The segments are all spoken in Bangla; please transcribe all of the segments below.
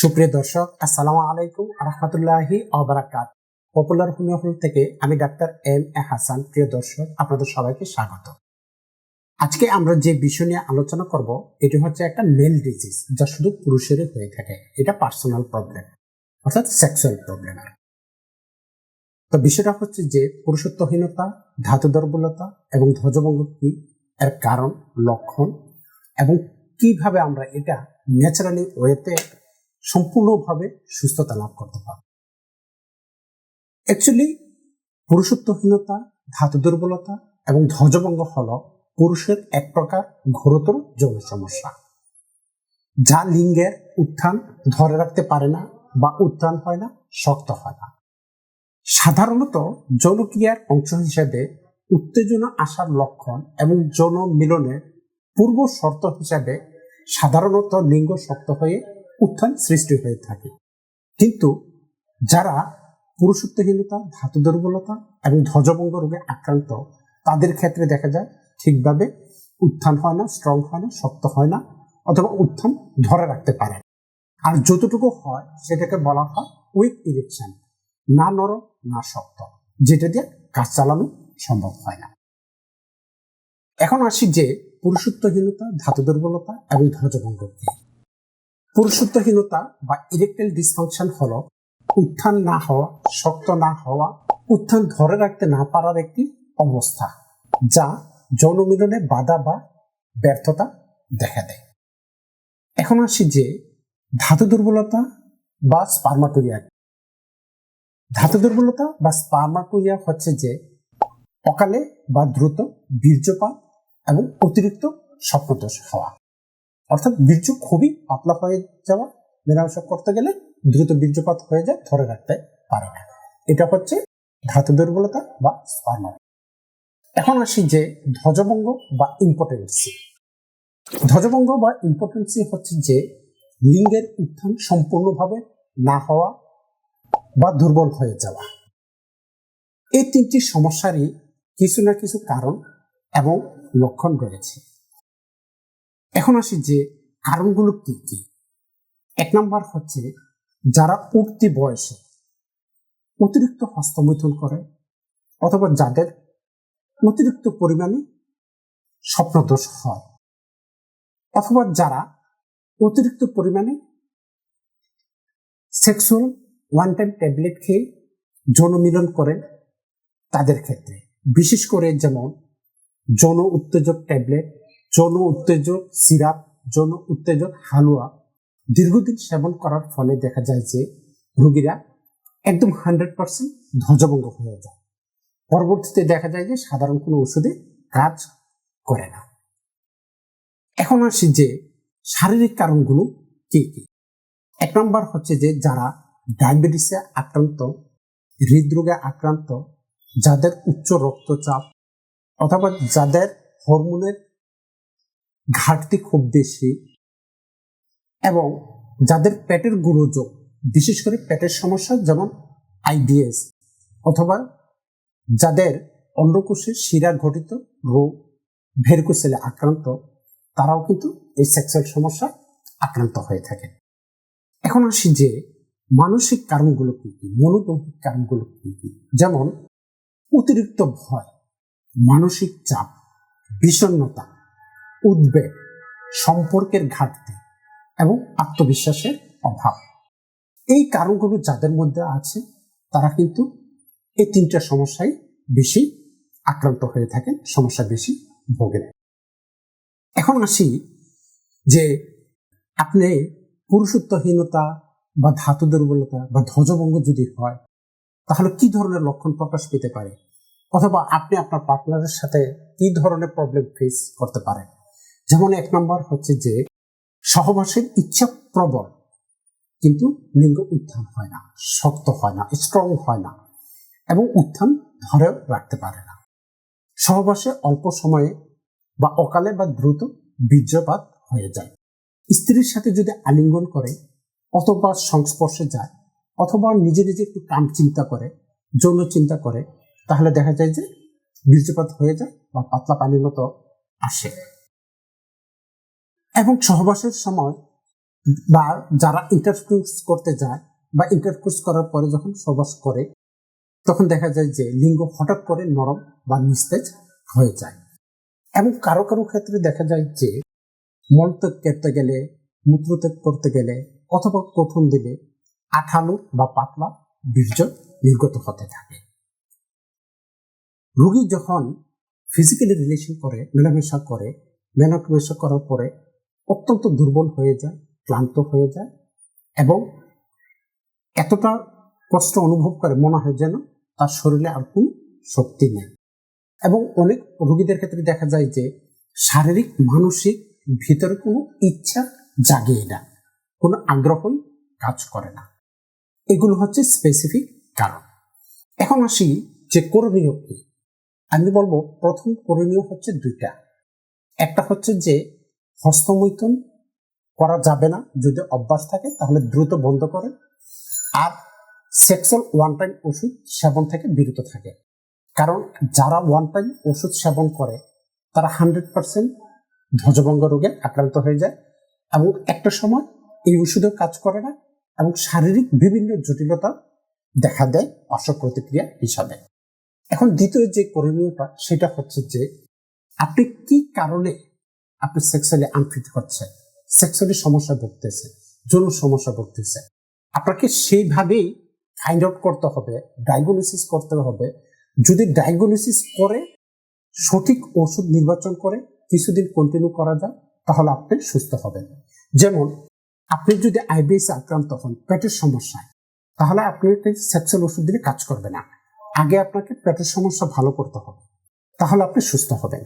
সুপ্রিয় দর্শক, আসসালামু আলাইকুম রহমতুল্লাহি অবরাকাত পপুলার হোমিওপ্যাথি থেকে আমি ডাক্তার এম এ হাসান, প্রিয় দর্শক, আপনাদের সবাইকে স্বাগত। আজকে আমরা যে বিষয় নিয়ে আলোচনা করব, এটি হচ্ছে একটা মেল ডিজিজ যা শুধু পুরুষেরই হয়ে থাকে। এটা পার্সোনাল প্রবলেম, অর্থাৎ সেক্সুয়াল প্রবলেম। তো বিষয়টা হচ্ছে যে পুরুষত্বহীনতা, ধাতু দুর্বলতা এবং ধ্বজভঙ্গ এর কারণ, লক্ষণ এবং কীভাবে আমরা এটা ন্যাচারালি ওয়েতে সম্পূর্ণভাবে সুস্থতা লাভ করতে পারব। অ্যাকচুয়ালি পুরুষত্বহীনতা, ধাতু দুর্বলতা এবং ধ্বজভঙ্গ হল পুরুষের এক প্রকার ঘোরতর যৌন সমস্যা। যা লিঙ্গের উত্থান ধরে রাখতে পারে না বা উত্থান হয় না, শক্ত হয় না। সাধারণত যৌনক্রিয়ার অংশ হিসেবে উত্তেজনা আসার লক্ষণ এবং যৌন মিলনের পূর্ব শর্ত হিসাবে সাধারণত লিঙ্গ শক্ত হয়ে উত্থান সৃষ্টি হয়ে থাকে। কিন্তু যারা পুরুষত্বহীনতা ধাতু দুর্বলতা এবং ধ্বজভঙ্গ রোগে আক্রান্ত, তাদের ক্ষেত্রে দেখা যায় ঠিকভাবে উত্থান হয় না স্ট্রং হয় না, শক্ত হয় না অথবা উত্থান ধরে রাখতে পারে আর যতটুকু হয় সেটাকে বলা হয় উইক ইরেকশন না নরম, না শক্ত, যেটা দিয়ে কাজ চালানো সম্ভব হয় না। এখন আসি যে পুরুষত্বহীনতা ধাতু দুর্বলতা এবং ধ্বজভঙ্গ পুরুষত্বহীনতা বা ইরেকটাইল ডিসফাংশন হলো উত্থান না হওয়া, শক্ত না হওয়া, উত্থান ধরে রাখতে না পারার একটি অবস্থা যা যৌন মিলনে বাধা বা ব্যর্থতা দেখা দেয়। এখন আসি যে ধাতু দুর্বলতা বা স্পার্মাটোরিয়া ধাতু দুর্বলতা বা স্পার্মাটোরিয়া হচ্ছে যে অকালে বা দ্রুত বীর্যপাত এবং অতিরিক্ত স্বপ্নদোষ হওয়া। অর্থাৎ বীর্য খুবই পাতলা হয়ে যাওয়া মেলামেশা করতে গেলে দ্রুত বীর্যপাত হয়ে যায় ধরে রাখতে পারে না। এটা হচ্ছে ধাতু দুর্বলতা বা স্পার্মা এখন আসি যে ধ্বজভঙ্গ বা ইম্পর্টেন্সি ধ্বজভঙ্গ বা ইম্পর্টেন্সি হচ্ছে যে লিঙ্গের উত্থান সম্পূর্ণভাবে না হওয়া বা দুর্বল হয়ে যাওয়া। এই তিনটি সমস্যারই কিছু না কিছু কারণ এবং লক্ষণ রয়েছে। এখন আসি যে কারণগুলো কি কি? এক নম্বর হচ্ছে যারা উঠতি বয়সে অতিরিক্ত হস্তমৈথুন করে অথবা যাদের অতিরিক্ত পরিমাণে স্বপ্নদোষ হয় অথবা যারা অতিরিক্ত পরিমাণে সেক্সুয়াল ওয়ান টাইম ট্যাবলেট খেয়ে যৌন মিলন করেন তাদের ক্ষেত্রে। বিশেষ করে যেমন যৌন উত্তেজক ট্যাবলেট যৌন উত্তেজক, সিরাপ, যৌন উত্তেজক, হালুয়া দীর্ঘদিন সেবন করার ফলে দেখা যায় যে রোগীরা একদম হান্ড্রেড পার্সেন্ট ধ্বজভঙ্গ হয়ে যায়। পরবর্তীতে দেখা যায় যে সাধারণ কোনো ওষুধে কাজ করে না। এখন আসি যে শারীরিক কারণগুলো কি কি? এক নম্বর হচ্ছে যে যারা ডায়াবেটিসে আক্রান্ত, হৃদরোগে আক্রান্ত, যাদের উচ্চ রক্তচাপ অথবা যাদের হরমোনের ঘাটতি খুব বেশি। এবং যাদের পেটের গুরুযোগ বিশেষ করে পেটের সমস্যা যেমন আইবিএস অথবা যাদের অন্ডকোষের শিরা ঘটিত রোগ ভেরকুসেলে আক্রান্ত, তারাও কিন্তু এই সেক্সুয়াল সমস্যা আক্রান্ত হয়ে থাকে। এখন আসি যে মানসিক কারণগুলো কি কি মনোদৈহিক কারণগুলো কি কি? যেমন অতিরিক্ত ভয়, মানসিক চাপ বিষণ্নতা উদ্বেগ, সম্পর্কের ঘাটতি এবং আত্মবিশ্বাসের অভাব। এই কারণগুলো যাদের মধ্যে আছে, তারা কিন্তু এই তিনটা সমস্যায় বেশি আক্রান্ত হয়ে থাকেন সমস্যা বেশি ভোগেন এখন আসি যে আপনি পুরুষত্বহীনতা বা ধাতু দুর্বলতা বা ধ্বজভঙ্গ যদি হয়, তাহলে কি ধরনের লক্ষণ প্রকাশ পেতে পারে? অথবা আপনি আপনার পার্টনারের সাথে কি ধরনের প্রবলেম ফেস করতে পারেন? যেমন এক নম্বর হচ্ছে যে সহবাসের ইচ্ছা প্রবল, কিন্তু লিঙ্গ উত্থান হয় না, শক্ত হয় না স্ট্রং হয় না এবং উত্থান ধরেও রাখতে পারে না। সহবাসে অল্প সময়ে বা অকালে বা দ্রুত বীর্যপাত হয়ে যায়। স্ত্রীর সাথে যদি আলিঙ্গন করে অথবা সংস্পর্শে যায় অথবা নিজে নিজে একটু কাম চিন্তা করে, যৌন চিন্তা করে, তাহলে দেখা যায় যে বীর্যপাত হয়ে যায় বা পাতলা পানির মতো আসে। এবং সহবাসের সময় বা যারা ইন্টারকোর্স করতে যায় বা ইন্টারকোর্স করার পরে যখন সহবাস করে, তখন দেখা যায় যে লিঙ্গ হঠাৎ করে নরম বা নিস্তেজ হয়ে যায়। এবং কারও কারও ক্ষেত্রে দেখা যায় যে মলত্যাগ করতে গেলে মূত্রত্যাগ করতে গেলে অথবা প্রথম দিলে আঠালো বা পাতলা বীর্য নির্গত হতে থাকে। রোগী যখন ফিজিক্যালি রিলেশন করে, মেলামেশা করে, মেলামেশা করার পরে অত্যন্ত দুর্বল হয়ে যায়, ক্লান্ত হয়ে যায় এবং এতটা কষ্ট অনুভব করে মনে হয় যেন তার শরীরে আর কোনো শক্তি নেই। এবং অনেক রোগীদের ক্ষেত্রে দেখা যায় যে শারীরিক, মানসিক ভিতরে কোনো ইচ্ছা জাগে না, কোনো আগ্রহই কাজ করে না। এগুলো হচ্ছে স্পেসিফিক কারণ। এখন আসি যে করণীয় কি। আমি বলব প্রথম করণীয় হচ্ছে দুইটা। একটা হচ্ছে যে হস্তমৈথুন করা যাবে না। যদি অভ্যাস থাকে, তাহলে দ্রুত বন্ধ করে আর সেক্সুয়াল ওয়ান টাইম ওষুধ সেবন থেকে বিরত থাকে। কারণ যারা ওয়ান টাইম ওষুধ সেবন করে, তারা হান্ড্রেড পার্সেন্ট ধ্বজভঙ্গ রোগে আক্রান্ত হয়ে যায় এবং একটা সময় এই ওষুধেও কাজ করে না এবং শারীরিক বিভিন্ন জটিলতা দেখা দেয় অসৎ প্রতিক্রিয়া হিসাবে। এখন দ্বিতীয় যে করণীয়টা, সেটা হচ্ছে যে আপনি কি কারণে আপনি সেক্সুয়ালি আনফিট হচ্ছে সেক্সুয়ালি সমস্যা ভুগতেছে যৌন সমস্যা ভুগতেছে আপনাকে সেইভাবেই ফাইন্ড আউট করতে হবে ডায়াগনোসিস করতে হবে। যদি ডায়াগনোসিস করে, সঠিক ওষুধ নির্বাচন করে, কিছুদিন কন্টিনিউ করা যায়, তাহলে আপনি সুস্থ হবেন। যেমন, আপনি যদি আইবিএস আক্রান্ত হন, পেটের সমস্যায় তাহলে আপনি সেক্সুয়াল ওষুধ দিলে কাজ করবে না। আগে আপনাকে পেটের সমস্যা ভালো করতে হবে, তাহলে আপনি সুস্থ হবেন।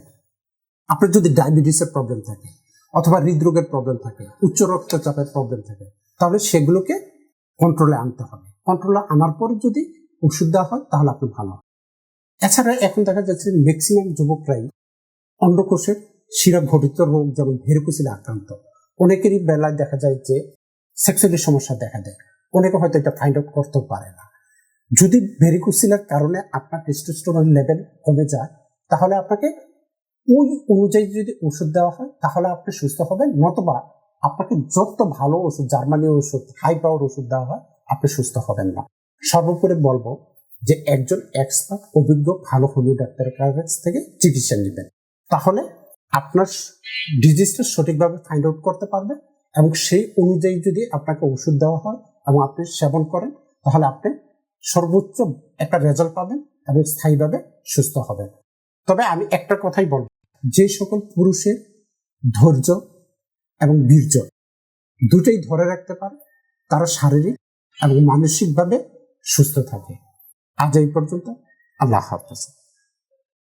আপনার যদি ডায়াবেটিসের প্রবলেম থাকে, অথবা হৃদরোগের প্রবলেম থাকে, উচ্চ রক্তচাপের প্রবলেম থাকে, তাহলে সেগুলোকে কন্ট্রোলে আনতে হবে। কন্ট্রোলে আনার পরে যদি ওষুধ দেওয়া হয়, তাহলে আপনি ভালো। এছাড়া এখন দেখা যাচ্ছে ম্যাক্সিমাম যুবকরাই অন্ডকোষের শিরা ঘটিত রোগ, যেমন ভেরকুসিলে আক্রান্ত, অনেকেরই বেলায় দেখা যায় যে সেক্সুয়ালি সমস্যা দেখা দেয়। অনেকে হয়তো এটা ফাইন্ড আউট করতেও পারে না। যদি ভেরিকুসিলার কারণে আপনার টেস্টোস্টেরন লেভেল কমে যায়, তাহলে আপনাকে ওই অনুযায়ী যদি ওষুধ দেওয়া হয়, তাহলে আপনি সুস্থ হবেন। নতবা আপনাকে যত ভালো ওষুধ, জার্মানি ওষুধ, হাই পাওয়ার ওষুধ দেওয়া হয়, আপনি সুস্থ হবেন না। সর্বোপরি বলব যে একজন এক্সপার্ট অভিজ্ঞ, ভালো হোমিও ডাক্তারের কাছ থেকে চিকিৎসা নেবেন। তাহলে আপনার ডিজিজটা সঠিকভাবে ফাইন্ড আউট করতে পারবেন এবং সেই অনুযায়ী যদি আপনাকে ওষুধ দেওয়া হয় এবং আপনি সেবন করেন, তাহলে আপনি সর্বোচ্চ একটা রেজাল্ট পাবেন এবং স্থায়ীভাবে সুস্থ হবেন। তবে আমি একটা কথাই বলব। যে সকল পুরুষের ধৈর্য এবং বীর্য দুটোই ধরে রাখতে পারে, তারা শারীরিক এবং মানসিকভাবে সুস্থ থাকে। আজ এই পর্যন্ত, আল্লাহ হাফেজ।